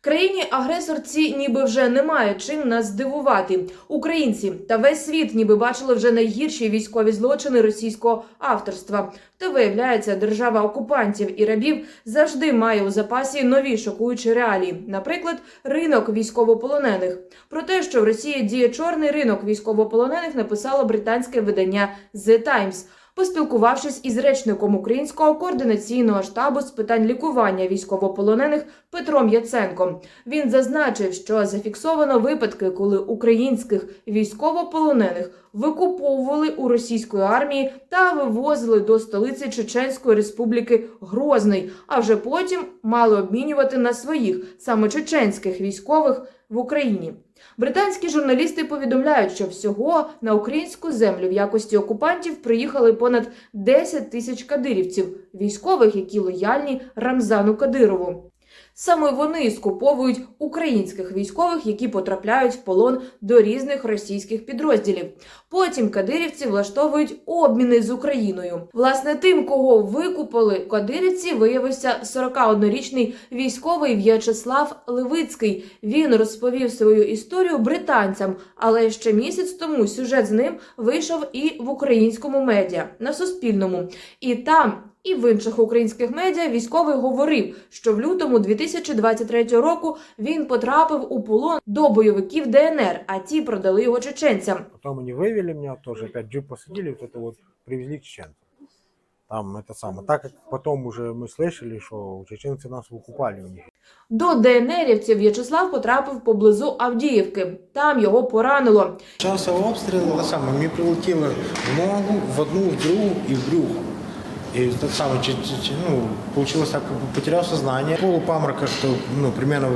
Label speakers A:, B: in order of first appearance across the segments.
A: Країні-агресорці ніби вже немає чим нас здивувати. Українці та весь світ ніби бачили вже найгірші військові злочини російського авторства. Та виявляється, держава окупантів і рабів завжди має у запасі нові шокуючі реалії, наприклад, ринок військовополонених. Про те, що в Росії діє чорний ринок військовополонених, написало британське видання The Times. Поспілкувавшись із речником українського координаційного штабу з питань лікування військовополонених Петром Яценком, він зазначив, що зафіксовано випадки, коли українських військовополонених викуповували у російської армії та вивозили до столиці Чеченської республіки Грозний, а вже потім мали обмінювати на своїх саме чеченських військових в Україні. Британські журналісти повідомляють, що всього на українську землю в якості окупантів приїхали понад 10 тисяч кадирівців, військових, які лояльні Рамзану Кадирову. Саме вони скуповують українських військових, які потрапляють в полон до різних російських підрозділів. Потім кадирівці влаштовують обміни з Україною. Власне, тим, кого викупили кадирівці, виявився 41-річний військовий В'ячеслав Левицький. Він розповів свою історію британцям, але ще місяць тому сюжет з ним вийшов і в українському медіа на Суспільному. І там. І в інших українських медіа військовий говорив, що в лютому 2023 року він потрапив у полон до бойовиків ДНР, а ті продали його чеченцям.
B: Потом они вывели меня тоже, опять в джип посадили, вот это вот привезли к чеченцам. Там это самое. Так как потом уже мы слышали, что чеченцы нас выкупали у них.
A: До ДНРівців В'ячеслав потрапив поблизу Авдіївки. Там його поранило.
C: Почався обстріл, те саме, мені прилетіло в ногу, в одну, в другу і в брюхо. І так само, ну, получилось так, потеряв сознание. Полупаморока, що, ну, примерно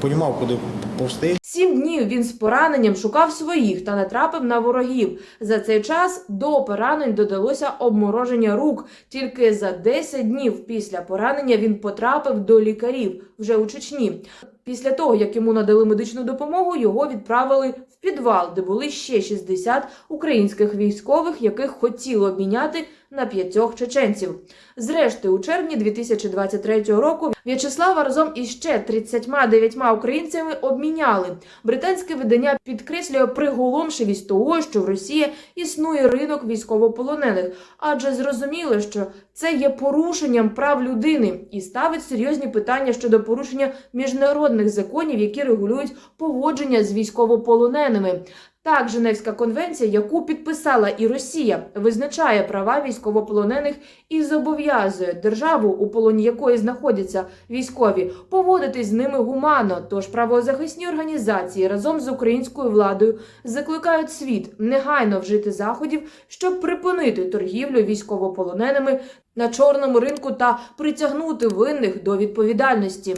C: понімав, куди повсти.
A: Сім днів він з пораненням шукав своїх та натрапив на ворогів. За цей час до поранень додалося обмороження рук. Тільки за 10 днів після поранення він потрапив до лікарів вже у Чечні. Після того, як йому надали медичну допомогу, його відправили підвал, де були ще 60 українських військових, яких хотіло обміняти на п'ятьох чеченців. Зрештою, у червні 2023 року В'ячеслава разом із ще 39 українцями обміняли. Британське видання підкреслює приголомшивість того, що в Росії існує ринок військовополонених, адже зрозуміло, що це є порушенням прав людини і ставить серйозні питання щодо порушення міжнародних законів, які регулюють поводження з військовополоненими. Так, Женевська конвенція, яку підписала і Росія, визначає права військовополонених і зобов'язує державу, у полоні якої знаходяться військові, поводитись з ними гуманно. Тож правозахисні організації разом з українською владою закликають світ негайно вжити заходів, щоб припинити торгівлю військовополоненими на чорному ринку та притягнути винних до відповідальності.